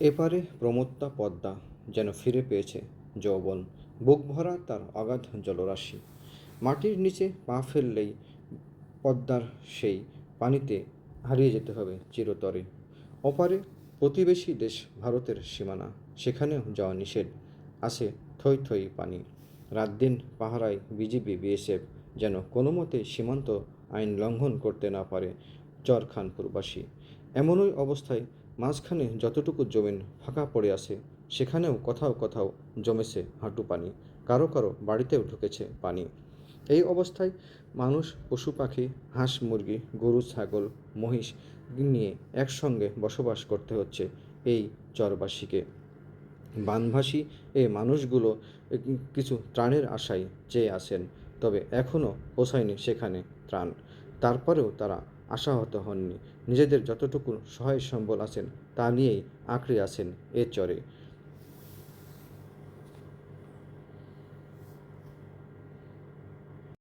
এপারে প্রমত্তা পদ্মা যেন ফিরে পেয়েছে যৌবন। বুক ভরা তার অগাধ জলরাশি। মাটির নিচে পা ফেললেই পদ্মার সেই পানিতে হারিয়ে যেতে হবে চিরতরে। ওপারে প্রতিবেশী দেশ ভারতের সীমানা, সেখানেও যাওয়া নিষেধ। আছে থই থই পানি। রাত দিন পাহারায় বিজিবি, বিএসএফ যেন কোনো মতে সীমান্ত আইন লঙ্ঘন করতে না পারে। চরখানপুরবাসী এমনই অবস্থায় মাঝখানে যতটুকু জমিন ফাঁকা পড়ে আছে, সেখানেও কোথাও কোথাও জমেছে হাঁটু পানি, কারও কারও বাড়িতেও ঢুকেছে পানি। এই অবস্থায় মানুষ, পশু পাখি, হাঁস মুরগি, গরু, ছাগল, মহিষ নিয়ে একসঙ্গে বসবাস করতে হচ্ছে এই চরবাসীকে। বানভাসী এই মানুষগুলো কিছু ত্রাণের আশায় চেয়ে আসেন তবে এখনও পৌঁছায়নি সেখানে ত্রাণ। তারপরেও তারা আশাহত হননি। নিজেদের যতটুকু সহায় সম্বল আছেন তা নিয়েই আঁকড়ে আছেন এ চরে।